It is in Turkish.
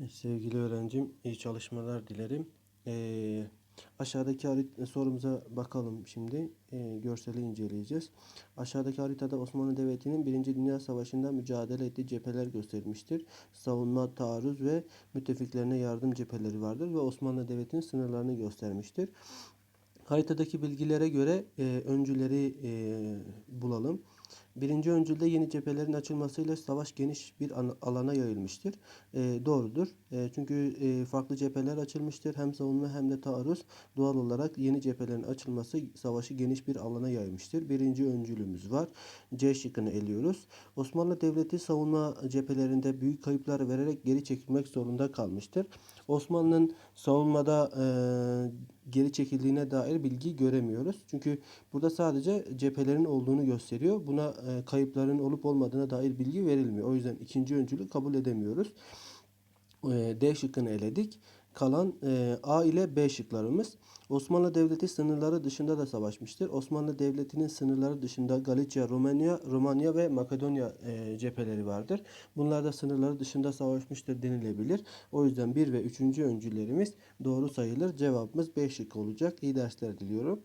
E, Sevgili öğrencim, iyi çalışmalar dilerim. Ee, aşağıdaki harit sorumuza bakalım şimdi. Ee, görseli inceleyeceğiz. Aşağıdaki haritada Osmanlı Devleti'nin Birinci Dünya Savaşı'nda mücadele ettiği cepheler gösterilmiştir. Savunma, taarruz ve müttefiklerine yardım cepheleri vardır ve Osmanlı Devleti'nin sınırlarını göstermiştir. Haritadaki bilgilere göre e, öncüleri e, bulalım. Birinci öncülde yeni cephelerin açılmasıyla savaş geniş bir an- alana yayılmıştır. E, doğrudur. E, çünkü e, farklı cepheler açılmıştır. Hem savunma hem de taarruz. Doğal olarak yeni cephelerin açılması savaşı geniş bir alana yaymıştır. Birinci öncülümüz var. C şıkkını eliyoruz. Osmanlı Devleti savunma cephelerinde büyük kayıplar vererek geri çekilmek zorunda kalmıştır. Osmanlı'nın savunmada e, geri çekildiğine dair bilgi göremiyoruz. Çünkü burada sadece cephelerin olduğunu gösteriyor. Buna e, kayıpların olup olmadığına dair bilgi verilmiyor. O yüzden ikinci öncülü kabul edemiyoruz. E, D şıkkını eledik. Kalan e, A ile B şıklarımız. Osmanlı Devleti sınırları dışında da savaşmıştır. Osmanlı Devleti'nin sınırları dışında Galicia, Romanya, Romanya ve Makedonya e, cepheleri vardır. Bunlar da sınırları dışında savaşmıştır denilebilir. O yüzden 1 ve 3. öncülerimiz doğru sayılır. Cevabımız B şıkkı olacak. İyi dersler diliyorum.